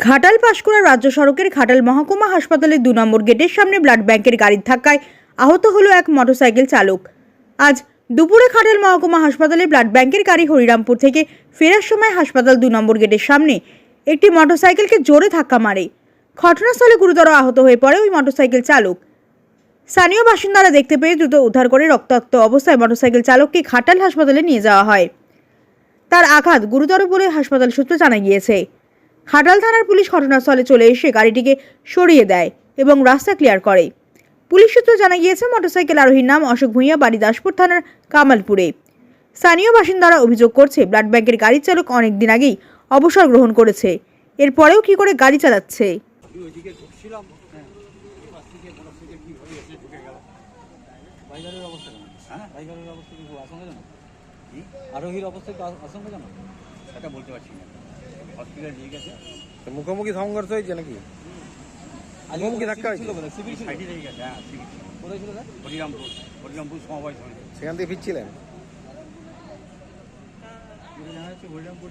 ঘাটাল পাশকুড়া রাজ্য সড়কের ঘাটাল মহকুমা হাসপাতালের দু নম্বর গেটের সামনে ব্লাড ব্যাংকের গাড়ির ধাক্কায় আহত হলো এক মোটরসাইকেল চালক। আজ দুপুরে ঘাটাল মহকুমা হাসপাতালে ব্লাড ব্যাংকের গাড়ি হরিরামপুর থেকে ফেরার সময় হাসপাতাল দু নম্বর গেটের সামনে একটি মোটরসাইকেলকে জোরে ধাক্কা মারে। ঘটনাস্থলে গুরুতর আহত হয়ে পড়ে ওই মোটরসাইকেল চালক। স্থানীয় বাসিন্দারা দেখতে পেয়ে দ্রুত উদ্ধার করে রক্তাক্ত অবস্থায় মোটরসাইকেল চালককে ঘাটাল হাসপাতালে নিয়ে যাওয়া হয়। তার আঘাত গুরুতর বলে হাসপাতাল সূত্রে জানা গিয়েছে। ঘাটাল থানার পুলিশ ঘটনাস্থলে চলে এসে গাড়িটিকে সরিয়ে দেয় এবং রাস্তা ক্লিয়ার করে। পুলিশ সূত্র জানা গিয়েছে, মোটরসাইকেল আরোহীর নাম অশোক ভূঁইয়া, বাড়ি দাসপুর থানার কামালপুরে। স্থানীয় বাসিন্দারা অভিযোগ করছে, ব্লাড ব্যাংকের গাড়ির চালক অনেক দিন আগেই অবসর গ্রহণ করেছে। এরপরেও কি করে গাড়ি চালাচ্ছে? হ্যাঁ হ্যাঁ আরোহীর অবস্থা আশঙ্কাজনক? সেটা বলতে পারছি না। হসপিটালে নিয়ে গেছে। তো মুখোমুখি সংঘর্ষ হয়েছে নাকি? মুখোমুখি ধাক্কা হয়েছিল শিবির ছিল। সাইডে গেছে হ্যাঁ সিভিক কোথায় ছিল স্যার? হরিরামপুর হরিরামপুর সমবায় সমিতি। সেখান থেকে ফিরছিলেন? হরিরামপুর?